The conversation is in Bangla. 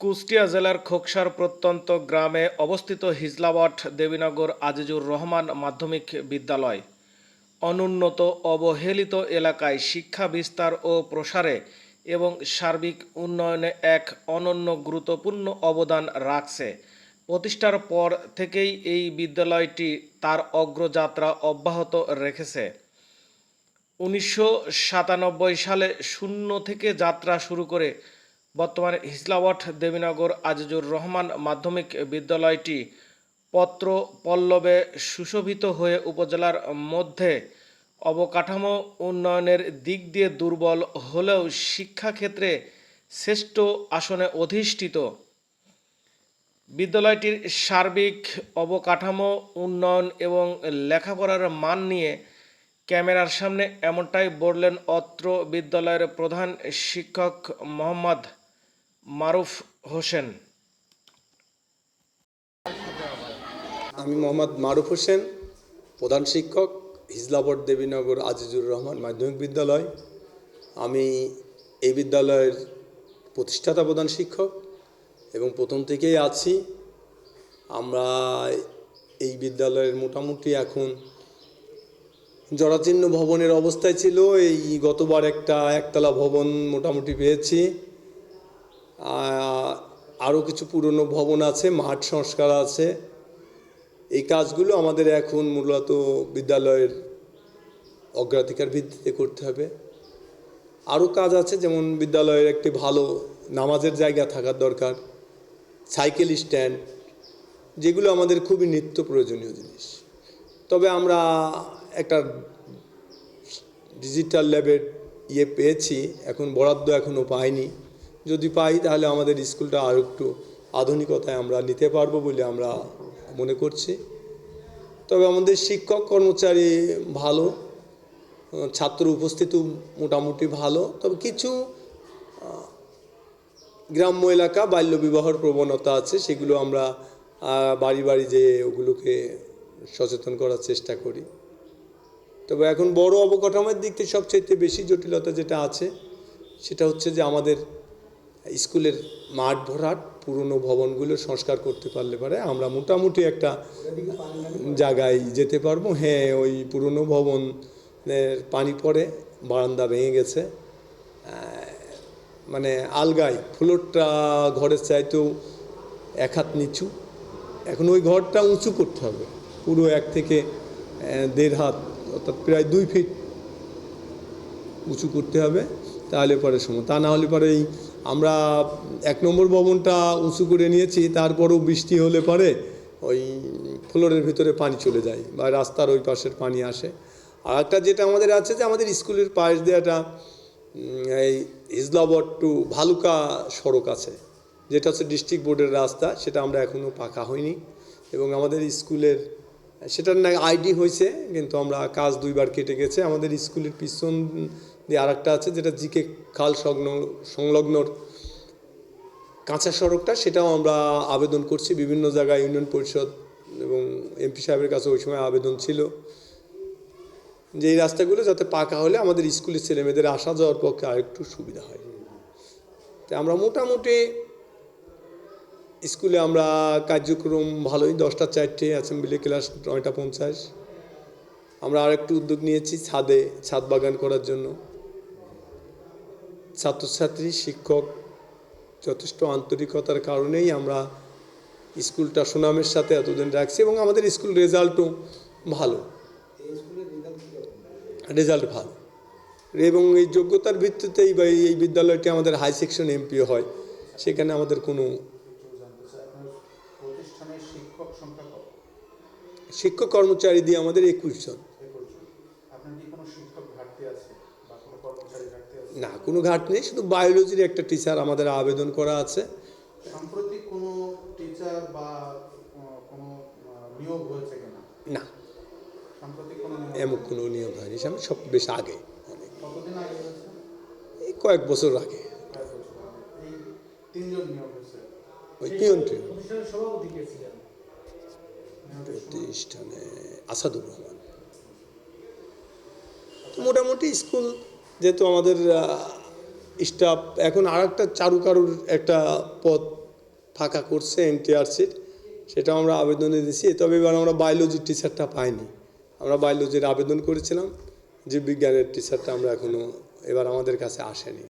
কুষ্টিয়া জেলার খোকসার প্রত্যন্ত গ্রামে অবস্থিত হিজলাওয়াট দেবীনগর আজিজুর রহমান মাধ্যমিক বিদ্যালয়। অনুন্নত অবহেলিত এলাকায় শিক্ষা বিস্তার ও প্রসারে এবং সার্বিক উন্নয়নে এক অনন্য গুরুত্বপূর্ণ অবদান রাখছে। প্রতিষ্ঠার পর থেকেই এই বিদ্যালয়টি তার অগ্রযাত্রা অব্যাহত রেখেছে। উনিশশো সাতানব্বই সালে শূন্য থেকে যাত্রা শুরু করে বর্তমানে হিসলাওয়াট দেবীনগর আজিজুর রহমান মাধ্যমিক বিদ্যালয়টি পত্র পল্লবে সুশোভিত হয়ে উপজেলার মধ্যে অবকাঠামো উন্নয়নের দিক দিয়ে দুর্বল হলেও শিক্ষাক্ষেত্রে শ্রেষ্ঠ আসনে অধিষ্ঠিত। বিদ্যালয়টির সার্বিক অবকাঠামো, উন্নয়ন এবং লেখাপড়ার মান নিয়ে ক্যামেরার সামনে এমনটাই বললেন অত্র বিদ্যালয়ের প্রধান শিক্ষক মোহাম্মদ মারুফ হোসেন। আমি মোহাম্মদ মারুফ হোসেন, প্রধান শিক্ষক হিজলাবট দেবীনগর আজিজুর রহমান মাধ্যমিক বিদ্যালয়। আমি এই বিদ্যালয়ের প্রতিষ্ঠাতা প্রধান শিক্ষক এবং প্রথম থেকেই আছি। আমরা এই বিদ্যালয়ের মোটামুটি এখন জরাচীর্ণ ভবনের অবস্থায় ছিল। এই গতবার একটা একতলা ভবন মোটামুটি পেয়েছি। আরও কিছু পুরনো ভবন আছে, মাঠ সংস্কার আছে। এই কাজগুলো আমাদের এখন মূলত বিদ্যালয়ের অগ্রাধিকার ভিত্তিতে করতে হবে। আরও কাজ আছে, যেমন বিদ্যালয়ের একটি ভালো নামাজের জায়গা থাকার দরকার, সাইকেল স্ট্যান্ড, যেগুলো আমাদের খুবই নিত্য প্রয়োজনীয় জিনিস। তবে আমরা একটা ডিজিটাল ল্যাবের ইয়ে পেয়েছি, এখন বরাদ্দ এখনও পাইনি। যদি পাই তাহলে আমাদের স্কুলটা আরও একটু আধুনিকতায় আমরা নিতে পারব বলে আমরা মনে করছি। তবে আমাদের শিক্ষক কর্মচারী ভালো ছাত্র উপস্থিতিও মোটামুটি ভালো। তবে কিছু গ্রাম্য এলাকা বাল্যবিবাহর প্রবণতা আছে, সেগুলো আমরা বাড়ি বাড়ি যেয়ে ওগুলোকে সচেতন করার চেষ্টা করি। তবে এখন বড় অবকাঠামোর দিক থেকে সবচেয়ে বেশি জটিলতা যেটা আছে, সেটা হচ্ছে যে আমাদের স্কুলের মাঠ ভরাট, পুরনো ভবনগুলো সংস্কার করতে পারলে পারে। আমরা মোটামুটি একটা জায়গায় যেতে পারব। হ্যাঁ ওই পুরনো ভবনের পানি পড়ে, বারান্দা ভেঙে গেছে। মানে আলগায়, ফ্লোরটা ঘরের চাইতেও এক হাত নিচু। এখন ওই ঘরটা উঁচু করতে হবে। পুরো এক থেকে দেড় হাত, অর্থাৎ প্রায় দুই ফিট উঁচু করতে হবে। তাহলে পরে সময় তা না হলে পরে এই আমরা এক নম্বর ভবনটা উঁচু করে নিয়েছি, তারপরেও বৃষ্টি হলে পরে ওই ফ্লোরের ভিতরে পানি চলে যায় বা রাস্তার ওই পাশের পানি আসে। আর একটা যেটা আমাদের আছে যে আমাদের স্কুলের পাশ দিয়ে একটা এই হিজলাবট টু ভালুকা সড়ক আছে, যেটা হচ্ছে ডিস্ট্রিক্ট বোর্ডের রাস্তা, সেটা আমরা এখনও পাকা হয়নি। এবং আমাদের স্কুলের সেটার না আইডি হয়েছে, কিন্তু আমরা কাজ দুইবার কেটে গেছে। আমাদের স্কুলের পিছন দিয়ে আর একটা আছে, যেটা জিকে খাল সংলগ্ন সংলগ্নর কাঁচা সড়কটা, সেটাও আমরা আবেদন করছি। বিভিন্ন জায়গায় ইউনিয়ন পরিষদ এবং এমপি সাহেবের কাছে ওই সময় আবেদন ছিল যে এই রাস্তাগুলো যাতে পাকা হলে আমাদের স্কুলের ছেলেমেয়েদের আসা যাওয়ার পক্ষে আরেকটু সুবিধা হয়। তো আমরা মোটামুটি স্কুলে আমরা কার্যক্রম ভালোই, দশটা চারটে অ্যাসেম্বলি ক্লাস নয়টা পঞ্চাশ। আমরা আরেকটু উদ্যোগ নিয়েছি ছাদে, ছাদ বাগান করার জন্য। ছাত্রছাত্রী, শিক্ষক, যথেষ্ট আন্তরিকতার কারণেই আমরা স্কুলটা সুনামের সাথে এতদিন রাখছি এবং আমাদের স্কুল রেজাল্টও ভালো। রেজাল্ট ভালো। এবং এই যোগ্যতার ভিত্তিতেই বা এই বিদ্যালয়টি আমাদের হাই সেকশন এমপিও হয়। সেখানে আমাদের কোনো শিক্ষক কর্মচারী দিয়ে আমাদের একুশ জন। কোনো ঘাটতি ঘাটতি না কোনো ঘাট নেই শুধু বায়োলজির একটা টিচার আমাদের আবেদন করা আছে। সাম্প্রতিক কোনো টিচার বা কোনো নিয়োগ হয়েছে কিনা? না। সাম্প্রতিক কোনো এমন কোনো নিয়োগ হয়নি সামনে সব বেশ আগে। অনেক কতদিন আগে এই কয়েক বছর আগে। তিনজন নিয়োগ হয়েছে। ওই পিয়ন সভাপতি কে ছিলেন? প্রতিষ্ঠানে আসাদুর রহমান। মোটামুটি স্কুল যেহেতু আমাদের স্টাফ এখন আর একটা চারুকারুর একটা পদ ফাঁকা করছে, এনটিআরসির। সেটা আমরা আবেদনে দিছি তবে এবার আমরা বায়োলজির টিচারটা পাইনি। আমরা বায়োলজির আবেদন করেছিলাম, জীববিজ্ঞানের টিচারটা আমরা এখনও এবার আমাদের কাছে আসেনি।